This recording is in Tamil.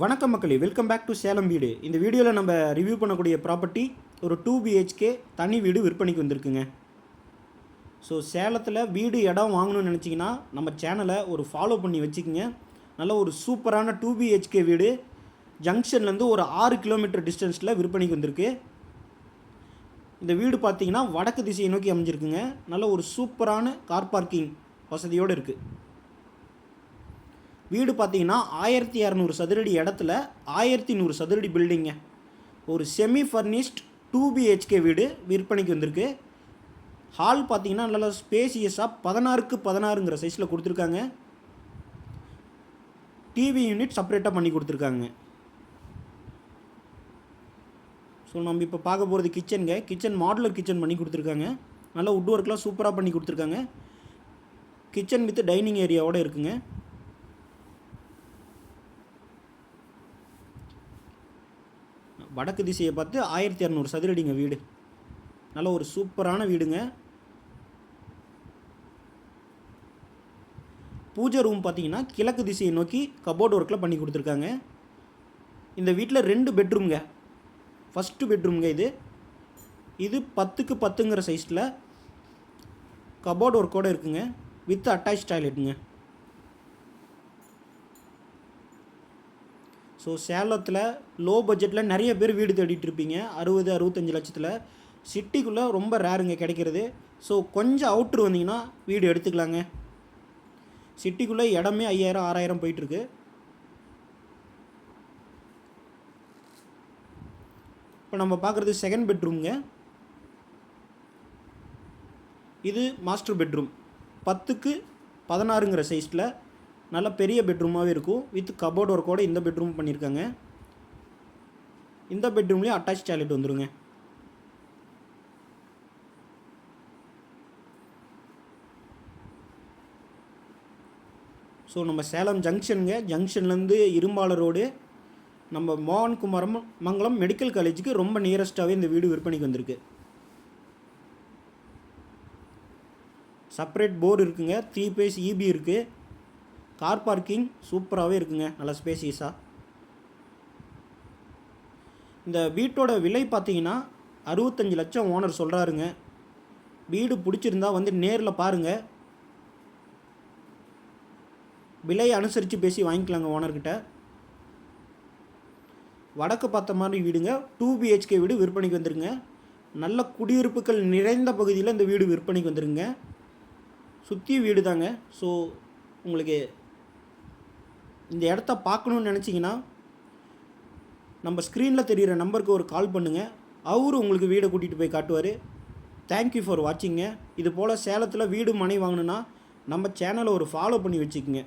வணக்கம் மக்களே வெல்கம் பேக் டு சேலம் வீடு. இந்த வீடியோவில் நம்ம ரிவ்யூ பண்ணக்கூடிய ப்ராப்பர்ட்டி ஒரு டூ பிஹெச்கே தனி வீடு விற்பனைக்கு வந்திருக்குங்க. ஸோ சேலத்தில் வீடு இடம் வாங்கணும்னு நினச்சிங்கன்னா நம்ம சேனலை ஒரு ஃபாலோ பண்ணி வச்சுக்கோங்க. நல்ல ஒரு சூப்பரான டூ பிஹெச்கே வீடு. ஜங்ஷன்லேருந்து ஒரு ஆறு கிலோமீட்டர் டிஸ்டன்ஸில் விற்பனைக்கு வந்திருக்கு. இந்த வீடு பார்த்தீங்கன்னா வடக்கு திசையை நோக்கி அமைஞ்சிருக்குங்க. நல்ல ஒரு சூப்பரான கார் பார்க்கிங் வசதியோடு இருக்குது வீடு பார்த்தீங்கன்னா ஆயிரத்தி இரநூறு சதுரடி இடத்துல ஆயிரத்தி நூறு சதுரடி பில்டிங்க ஒரு செமி ஃபர்னிஷ்ட் டூ பிஹெச்கே வீடு விற்பனைக்கு வந்திருக்கு. ஹால் பார்த்தீங்கன்னா நல்லா ஸ்பேசியஸாக பதினாறுக்கு பதினாறுங்கிற சைஸில் கொடுத்துருக்காங்க. டிவி யூனிட் செப்பரேட்டாக பண்ணி கொடுத்துருக்காங்க. ஸோ நம்ம இப்போ பார்க்க போகிறது கிச்சனுங்க கிச்சன் மாடுலர் கிச்சன் பண்ணி கொடுத்துருக்காங்க. நல்லா உட் ஒர்க்லாம் சூப்பராக பண்ணி கொடுத்துருக்காங்க. கிச்சன் வித் டைனிங் ஏரியாவோடு இருக்குங்க. வடக்கு திசையை பார்த்து ஆயிரத்தி இரநூறு சதுரடிங்க வீடு. நல்ல ஒரு சூப்பரான வீடுங்க. பூஜை ரூம் பார்த்தீங்கன்னா கிழக்கு திசையை நோக்கி கபோர்ட் ஒர்க்கில் பண்ணி கொடுத்துருக்காங்க. இந்த வீட்டில் ரெண்டு பெட்ரூம்ங்க ஃபஸ்ட்டு பெட்ரூம்ங்க இது. இது பத்துக்கு பத்துங்கிற சைஸில் கபோர்ட் ஒர்க்கோடு இருக்குங்க. வித் அட்டாச் டாய்லெட்டுங்க ஸோ சேலத்தில் லோ பட்ஜெட்டில் நிறைய பேர் வீடு தேடிட்டு இருப்பீங்க. அறுபது அறுபத்தஞ்சு லட்சத்தில். சிட்டிக்குள்ளே ரொம்ப ரேருங்க கிடைக்கிறது. ஸோ கொஞ்சம் அவுட்ரு வந்தீங்கன்னா வீடு எடுத்துக்கலாங்க. சிட்டிக்குள்ளே இடமே ஐயாயிரம் ஆறாயிரம் போயிட்டுருக்கு. இப்போ நம்ம பார்க்குறது செகண்ட் பெட்ரூம்ங்க இது மாஸ்டர் பெட்ரூம் பத்துக்கு பதினாறுங்கிற சைஸில் நல்ல பெரிய பெட்ரூமாகவே இருக்கும். வித் கபோர்ட் ஒர்க்கோட இந்த பெட்ரூம் பண்ணியிருக்காங்க இந்த பெட்ரூம்லேயும் அட்டாச் டாய்லெட் வந்துடுங்க ஸோ நம்ம சேலம் ஜங்ஷனுங்க ஜங்ஷன்லேருந்து இரும்பாளர் ரோடு நம்ம மோகன்குமாரம் மங்கலம் மெடிக்கல் காலேஜுக்கு ரொம்ப நியரஸ்ட்டாகவே இந்த வீடு விற்பனைக்கு வந்திருக்கு. செப்பரேட் போர் இருக்குங்க. த்ரீ பேஸ் இபி இருக்குது கார் பார்க்கிங் சூப்பராகவே இருக்குங்க. நல்ல ஸ்பேசியஸாக இந்த வீட்டோட விலை பார்த்தீங்கன்னா அறுபத்தஞ்சு லட்சம் ஓனர் சொல்கிறாருங்க வீடு பிடிச்சிருந்தா வந்து நேரில் பாருங்கள் விலையை அனுசரித்து பேசி வாங்கிக்கலாங்க ஓனர்கிட்ட. வடக்கு பார்த்த மாதிரி வீடுங்க. டூ பிஹெச்கே வீடு விற்பனைக்கு வந்துருங்க. நல்ல குடியிருப்புகள் நிறைந்த பகுதியில் இந்த வீடு விற்பனைக்கு வந்துருங்க. சுற்றி வீடு தாங்க ஸோ உங்களுக்கு இந்த இடத்த பார்க்கணுன்னு நினச்சிங்கன்னா நம்ம ஸ்க்ரீனில் தெரிகிற நம்பருக்கு ஒரு கால் பண்ணுங்கள் அவரு உங்களுக்கு வீடை கூட்டிகிட்டு போய் காட்டுவார். தேங்க்யூ ஃபார் வாட்சிங்க இது போல் சேலத்தில் வீடு மனை வாங்கணுன்னா நம்ம சேனலை ஒரு ஃபாலோ பண்ணி வச்சுக்கோங்க.